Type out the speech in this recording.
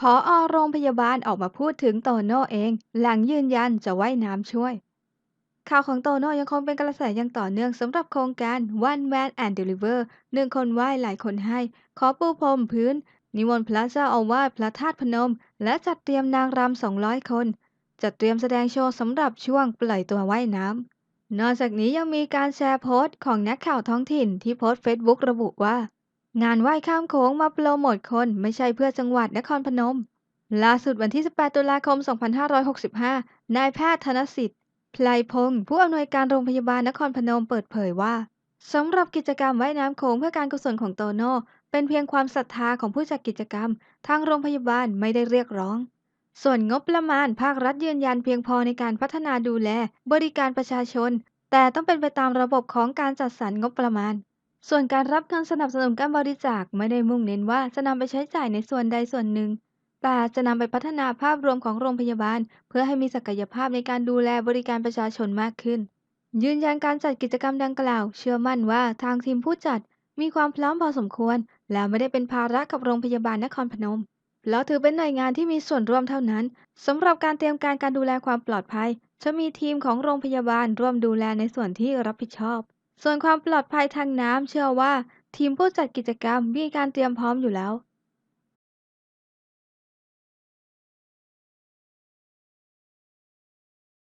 ผอโรงพยาบาลออกมาพูดถึงโตโน่เอง หลังยืนยันจะว่ายน้ำช่วย ข่าวของโตโน่ยังคงเป็นกระแสอย่างต่อเนื่องสำหรับโครงการ One Man and Deliver หนึ่งคนไหว้หลายคนให้ ขอปูพรมพื้น นิมนต์พระเจ้าอาวาสพระธาตุพนม และจัดเตรียมนางรำ200คน จัดเตรียมแสดงโชว์สำหรับช่วงปล่อยตัวว่ายน้ำนอกจากนี้ยังมีการแชร์โพสต์ของนักข่าวท้องถิ่นที่โพสต์เฟซบุ๊กระบุว่า งานไหว้ข้ามโขงมาโปรโมทคนไม่ใช่เพื่อจังหวัดนครพนม ล่าสุดวันที่ 18 ตุลาคม 2565 นายแพทย์ธนสิทธิ์ไพลพงศ์ผู้อำนวยการโรงพยาบาลนครพนมเปิดเผยว่าสำหรับกิจกรรมว่ายน้ำโขงเพื่อการกุศลของโตโน่เป็นเพียงความศรัทธาของผู้จัดกิจกรรม ทางโรงพยาบาลไม่ได้เรียกร้อง ส่วนงบประมาณภาครัฐยืนยันเพียงพอในการพัฒนาดูแล บริการประชาชน แต่ต้องเป็นไปตามระบบของการจัดสรรงบประมาณ ส่วนการรับเงินสนับสนุนการบริจาคไม่ได้มุ่งเน้นว่าจะนำไปใช้จ่ายในส่วนใดส่วนหนึ่ง แต่จะนำไปพัฒนาภาพรวมของโรงพยาบาล เพื่อให้มีศักยภาพในการดูแลบริการประชาชนมากขึ้น ยืนยันการจัดกิจกรรมดังกล่าว เชื่อมั่นว่าทางทีมผู้จัดมีความพร้อมพอสมควร และไม่ได้เป็นภาระกับโรงพยาบาลนครพนมเพราถือเป็นหน่วยงานที่มีส่วนร่วมเท่านั้นสำหรับการเตรียมการการดูแลความปลอดภัย จะมีทีมของโรงพยาบาลร่วมดูแลในส่วนที่รับผิดชอบ ส่วนความปลอดภัยทางน้ำเชื่อว่าทีมผู้จัดกิจกรรมมีการเตรียมพร้อมอยู่แล้ว